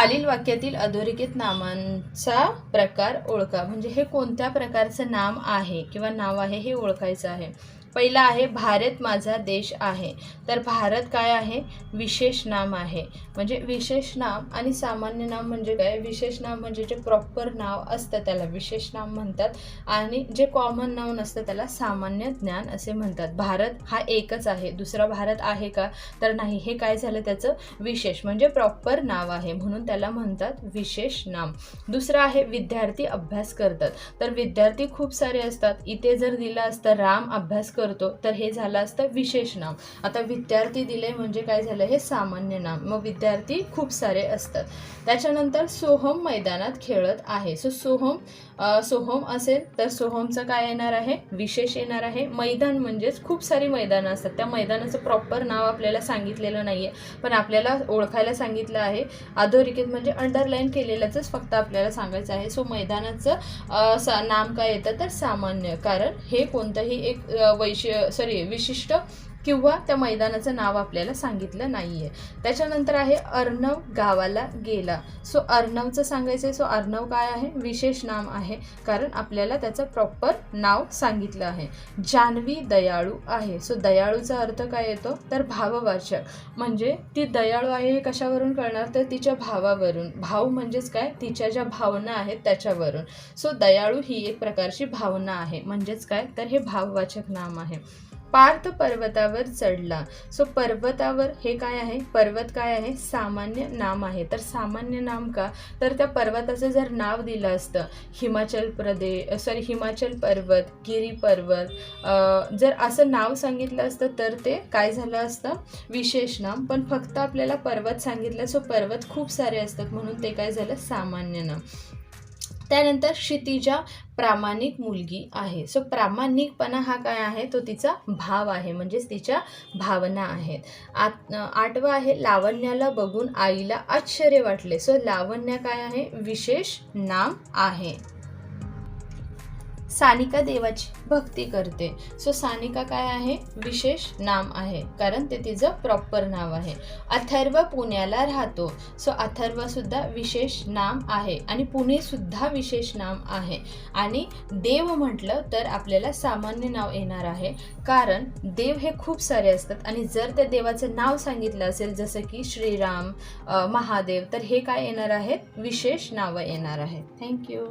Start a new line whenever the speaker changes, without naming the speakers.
खालील वाक्यातील अधोरेखित नामांचा प्रकार ओळखा. म्हणजे हे कोणत्या प्रकारचं नाम आहे किंवा नाव आहे हे ओळखायचं आहे? पहिला आहे भारत माझा देश आहे. तर भारत काय आहे? विशेष नाम आहे. म्हणजे विशेष नाम आणि सामान्य नाम म्हणजे काय? विशेष नाम म्हणजे जे प्रॉपर नाव असतं त्याला विशेष नाम म्हणतात आणि जे कॉमन नाव नसतं त्याला सामान्य ज्ञान असे म्हणतात. भारत हा एकच आहे. दुसरा भारत आहे का? तर नाही. हे काय झालं त्याचं? विशेष म्हणजे प्रॉपर नाव आहे. म्हणून त्याला म्हणतात विशेष नाम. दुसरं आहे विद्यार्थी अभ्यास करतात. तर विद्यार्थी खूप सारे असतात. इथे जर दिलं असतं राम अभ्यास करतो. तर हे झालं असतं विशेष नाम आता विद्यार्थी दिले म्हणजे काय झालं? हे सामान्य नाम मग विद्यार्थी खूप सारे असतात. त्याच्यानंतर सोहम मैदानात खेळत आहे. सो सोहम सोहम असेल तर सोहमचं काय येणार आहे? विशेष येणार आहे. मैदान म्हणजेच खूप सारी मैदानं असतात. त्या मैदानाचं प्रॉपर नाव आपल्याला सांगितलेलं नाही आहे पण आपल्याला ओळखायला सांगितलं आहे. अधोरेखित म्हणजे अंडरलाईन केलेलंच फक्त आपल्याला सांगायचं आहे. सो मैदानाचं सा नाम काय येतं? तर सामान्य. कारण हे कोणतंही एक वै वैश सॉरी विशिष्ट किंवा त्या मैदानाचं नाव आपल्याला सांगितलं नाही आहे त्याच्यानंतर आहे अर्णव गावाला गेला. सो अर्णवचं सांगायचं आहे सो अर्णव काय आहे? विशेष नाम आहे कारण आपल्याला त्याचं प्रॉपर नाव सांगितलं आहे. जान्हवी दयाळू आहे. सो दयाळूचा अर्थ काय येतो? तर भाववाचक. म्हणजे ती दयाळू आहे हे कशावरून कळणार? तर तिच्या भावावरून. भाव म्हणजेच काय? तिच्या ज्या भावना आहेत त्याच्यावरून. सो दयाळू ही एक प्रकारची भावना आहे. म्हणजेच काय? तर हे भाववाचक नाम आहे. पार्थ पर्वतावर चढला. सो पर्वतावर हे काय आहे? पर्वत काय आहे? सामान्य नाम आहे. तर सामान्य नाम का? तर त्या पर्वताचं जर नाव दिलं असतं हिमाचल प्रदेश सॉरी हिमाचल पर्वत गिरी पर्वत जर असं नाव सांगितलं असतं तर ते काय झालं असतं? विशेष नाम. पण फक्त आपल्याला पर्वत सांगितलं सो पर्वत खूप सारे असतात म्हणून ते काय झालं? सामान्य नाम. त्यानंतर क्षितिजा प्रामाणिक मुलगी आहे. सो प्रामाणिकपणा हा काय आहे? तो तिचा भाव आहे म्हणजेच तिच्या भावना आहेत. आत आठवा आहे लावण्याला बघून आईला आश्चर्य वाटले. सो लावण्य काय आहे? विशेष नाम आहे. सानिका देवाची भक्ती करते. सो सानिका काय आहे? विशेष नाम आहे. कारण ते तिचं प्रॉपर नाव आहे. अथर्व पुण्याला राहतो. सो अथर्वसुद्धा विशेष नाम आहे. आणि पुणेसुद्धा विशेष नाम आहे. आणि देव म्हटलं तर आपल्याला सामान्य नाव येणार आहे. कारण देव हे खूप सारे असतात. आणि जर त्या देवाचं नाव सांगितलं असेल जसं की श्रीराम महादेव तर हे काय येणार आहेत? विशेष नावं येणार आहेत. थँक्यू